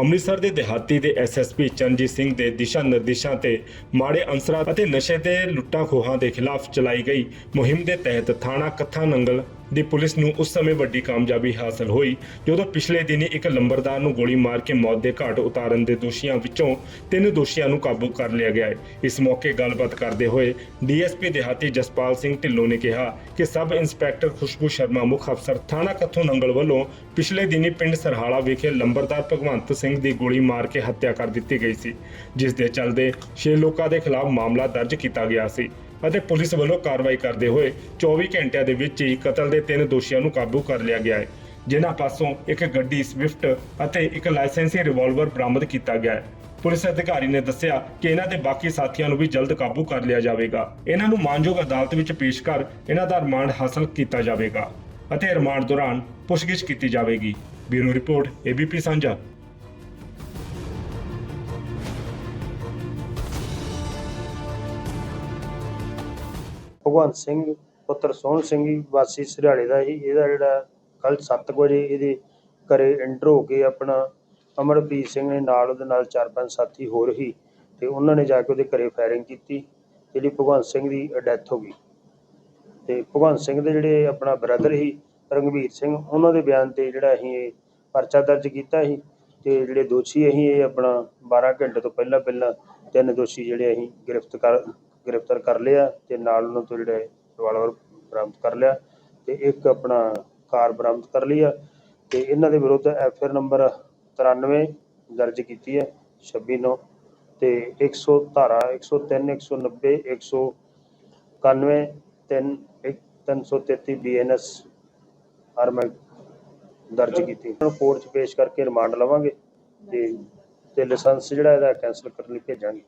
ਅੰਮ੍ਰਿਤਸਰ ਦੇ ਦਿਹਾਤੀ ਦੇ ਐਸਐਸਪੀ ਚਰਨਜੀਤ ਸਿੰਘ ਦੇ ਦਿਸ਼ਾ ਨਿਰਦੇਸ਼ਾਂ ਤੇ ਮਾੜੇ ਅੰਸਰਾਂ ਅਤੇ ਨਸ਼ੇ ਦੇ ਲੁੱਟਾਂ ਖੋਹਾਂ ਦੇ ਖਿਲਾਫ ਚਲਾਈ ਗਈ ਮੁਹਿੰਮ ਦੇ ਤਹਿਤ ਥਾਣਾ ਕੱਥਾ ਨੰਗਲ ਦੀ ਪੁਲਿਸ ਨੂੰ ਉਸ ਸਮੇਂ ਵੱਡੀ ਕਾਮਯਾਬੀ ਹਾਸਲ ਹੋਈ, ਜਦੋਂ ਪਿਛਲੇ ਦਿਨੀ ਇੱਕ ਲੰਬਰਦਾਰ ਨੂੰ ਗੋਲੀ ਮਾਰ ਕੇ ਮੌਤ ਦੇ ਘਾਟ ਉਤਾਰਨ ਦੇ ਦੋਸ਼ੀਆਂ ਵਿੱਚੋਂ ਤਿੰਨ ਦੋਸ਼ੀਆਂ ਨੂੰ ਕਾਬੂ ਕਰ ਲਿਆ ਗਿਆ ਹੈ। ਇਸ ਮੌਕੇ ਗੱਲਬਾਤ ਕਰਦੇ ਹੋਏ ਡੀਐਸਪੀ ਦਿਹਾਤੀ ਜਸਪਾਲ ਸਿੰਘ ਢਿੱਲੋਂ ਨੇ ਕਿਹਾ ਕਿ ਸਬ ਇੰਸਪੈਕਟਰ ਖੁਸ਼ਬੂ ਸ਼ਰਮਾ ਮੁੱਖ ਅਫਸਰ ਥਾਣਾ ਕੱਥੋਂ ਨੰਗਲ ਵੱਲੋਂ ਪਿਛਲੇ ਦਿਨੀ ਪਿੰਡ ਸਰਹਾਲਾ ਵਿਖੇ ਲੰਬਰਦਾਰ ਭਗਵੰਤ ਸਿੰਘ ਦੀ ਗੋਲੀ ਮਾਰ ਕੇ ਹੱਤਿਆ ਕਰ ਦਿੱਤੀ ਗਈ ਸੀ, ਜਿਸ ਦੇ ਚੱਲਦੇ 6 ਲੋਕਾਂ ਦੇ ਖਿਲਾਫ ਮਾਮਲਾ ਦਰਜ ਕੀਤਾ ਗਿਆ ਸੀ ਅਤੇ ਪੁਲਿਸ ਵੱਲੋਂ ਕਾਰਵਾਈ ਕਰਦੇ ਹੋਏ 24 ਘੰਟਿਆਂ ਦੇ ਵਿੱਚ ਹੀ ਕਤਲ ਦੇ ਤਿੰਨ ਦੋਸ਼ੀਆਂ ਨੂੰ ਕਾਬੂ ਕਰ ਲਿਆ ਗਿਆ ਹੈ, ਜਿਨ੍ਹਾਂ ਪਾਸੋਂ ਇੱਕ ਗੱਡੀ ਸਵਿਫਟ ਅਤੇ ਇੱਕ ਲਾਇਸੈਂਸੀ ਰਿਵਾਲਵਰ ਬਰਾਮਦ ਕੀਤਾ ਗਿਆ ਹੈ। ਪੁਲਿਸ ਅਧਿਕਾਰੀ ਨੇ ਦੱਸਿਆ ਕਿ ਇਹਨਾਂ ਦੇ ਬਾਕੀ ਸਾਥੀਆਂ ਨੂੰ ਵੀ ਜਲਦ ਕਾਬੂ ਕਰ ਲਿਆ ਜਾਵੇਗਾ। ਇਹਨਾਂ ਨੂੰ ਮਾਨਯੋਗ ਅਦਾਲਤ ਵਿੱਚ ਪੇਸ਼ ਕਰ ਇਹਨਾਂ ਦਾ ਰਿਮਾਂਡ ਹਾਸਲ ਕੀਤਾ ਜਾਵੇਗਾ ਅਤੇ ਰਿਮਾਂਡ ਦੌਰਾਨ ਪੁੱਛਗਿੱਛ ਕੀਤੀ ਜਾਵੇਗੀ। ਬਿਊਰੋ ਰਿਪੋਰਟ ਏਬੀਪੀ ਸਾਂਝਾ। ਭਗਵੰਤ ਸਿੰਘ ਪੁੱਤਰ ਸੋਹਣ ਸਿੰਘ ਜੀ, ਵਾਸੀ ਸਰਿਆਲੇ ਦਾ ਸੀ ਇਹਦਾ ਜਿਹੜਾ ਕੱਲ 7 ਵਜੇ ਇਹਦੇ ਘਰੇ ਐਂਟਰ ਹੋ ਕੇ ਆਪਣਾ ਅਮਰਪ੍ਰੀਤ ਸਿੰਘ ਨੇ ਨਾਲ ਉਹਦੇ ਨਾਲ ਚਾਰ ਪੰਜ ਸਾਥੀ ਹੋਰ ਹੀ ਤੇ ਉਹਨਾਂ ਨੇ ਜਾ ਕੇ ਉਹਦੇ ਘਰੇ ਫਾਇਰਿੰਗ ਕੀਤੀ, ਜਿਹੜੀ ਭਗਵੰਤ ਸਿੰਘ ਦੀ ਡੈਥ ਹੋ ਗਈ। ਤੇ ਭਗਵੰਤ ਸਿੰਘ ਦੇ ਜਿਹੜੇ ਆਪਣਾ ਬ੍ਰਦਰ ਸੀ, ਰੰਗਵੀਰ ਸਿੰਘ, ਉਹਨਾਂ ਦੇ ਬਿਆਨ ਤੇ ਜਿਹੜਾ ਅਸੀਂ ਇਹ ਪਰਚਾ ਦਰਜ ਕੀਤਾ ਸੀ ਤੇ ਜਿਹੜੇ ਦੋਸ਼ੀ ਅਸੀਂ ਇਹ ਆਪਣਾ 12 ਘੰਟੇ ਤੋਂ ਪਹਿਲਾਂ ਪਹਿਲਾਂ ਤਿੰਨ ਦੋਸ਼ੀ ਜਿਹੜੇ ਅਸੀਂ ਗ੍ਰਿਫਤ ਕਰ, ਗ੍ਰਿਫਤਾਰ ਕਰ ਲਿਆ ਤੇ ਨਾਲ ਉਹਨਾਂ ਤੋਂ ਜਿਹੜੇ ਰਿਵਾਲਵਰ ਬਰਾਮਦ ਕਰ ਲਿਆ ਤੇ ਇੱਕ ਆਪਣਾ ਕਾਰ ਬਰਾਮਦ ਕਰ ਲਈ ਆ ਤੇ ਇਹਨਾਂ ਦੇ ਵਿਰੁੱਧ ਐਫ ਨੰਬਰ 93 ਦਰਜ ਕੀਤੀ ਹੈ 26 ਨੌ ਤੇ 100 ਧਾਰਾ 103 190 191 3 333 ਬੀਐਨਐਸ ਆਰਮਲ ਦਰਜ ਕੀਤੀ। ਇਹਨਾਂ ਨੂੰ ਕੋਰਟ 'ਚ ਪੇਸ਼ ਕਰਕੇ ਰਿਮਾਂਡ ਲਵਾਂਗੇ ਤੇ ਤੇ ਲਾਇਸੈਂਸ ਜਿਹੜਾ ਇਹਦਾ ਕੈਂਸਲ ਕਰਨ ਲਈ ਭੇਜਾਂਗੇ।